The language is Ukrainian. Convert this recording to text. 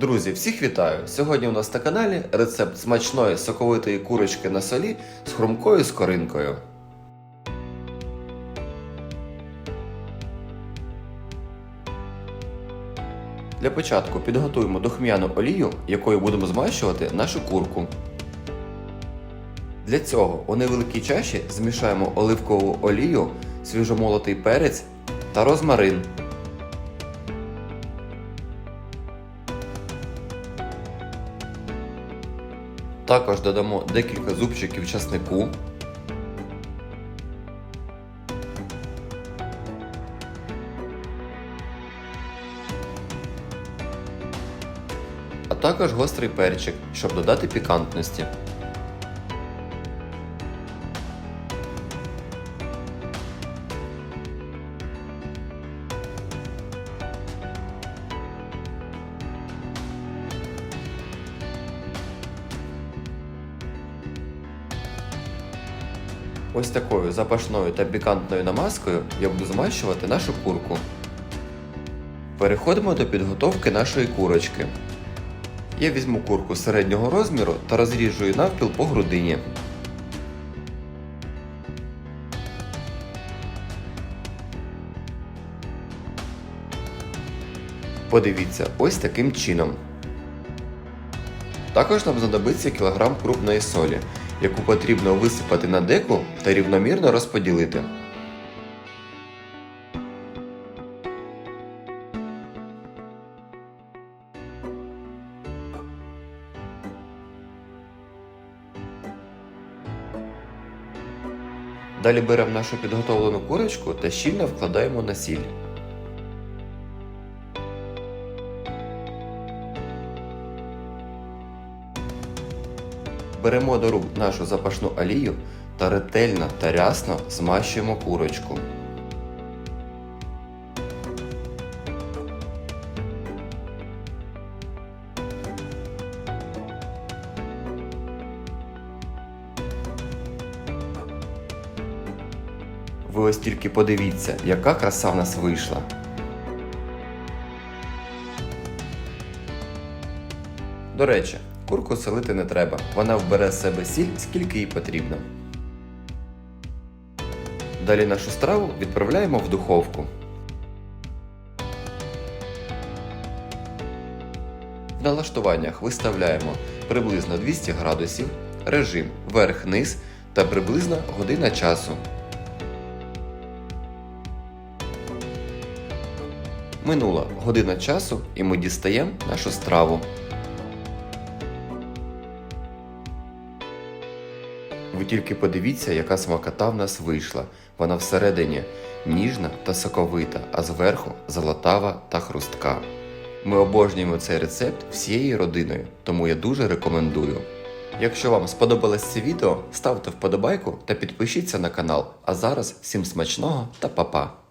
Друзі, всіх вітаю! Сьогодні у нас на каналі рецепт смачної соковитої курочки на солі з хрумкою скоринкою. Для початку підготуємо духмяну олію, якою будемо змащувати нашу курку. Для цього у невеликій чаші змішаємо оливкову олію, свіжомолотий перець та розмарин. Також додамо декілька зубчиків часнику. А також гострий перчик, щоб додати пікантності. Ось такою запашною та пікантною намазкою я буду змащувати нашу курку. Переходимо до підготовки нашої курочки. Я візьму курку середнього розміру та розріжу її навпіл по грудині. Подивіться, ось таким чином. Також нам знадобиться кілограм крупної солі, яку потрібно висипати на деку та рівномірно розподілити. Далі беремо нашу підготовлену курочку та щільно вкладаємо на сіль. Беремо до рук нашу запашну олію та ретельно та рясно змащуємо курочку. Ви ось тільки подивіться, яка краса в нас вийшла. До речі, курку солити не треба, вона вбере з себе сіль, скільки їй потрібно. Далі нашу страву відправляємо в духовку. В налаштуваннях виставляємо приблизно 200 градусів, режим верх-низ та приблизно година часу. Минула година часу і ми дістаємо нашу страву. Ви тільки подивіться, яка смакота в нас вийшла. Вона всередині ніжна та соковита, а зверху золотава та хрустка. Ми обожнюємо цей рецепт всією родиною, тому я дуже рекомендую. Якщо вам сподобалось це відео, ставте вподобайку та підпишіться на канал. А зараз всім смачного та па-па!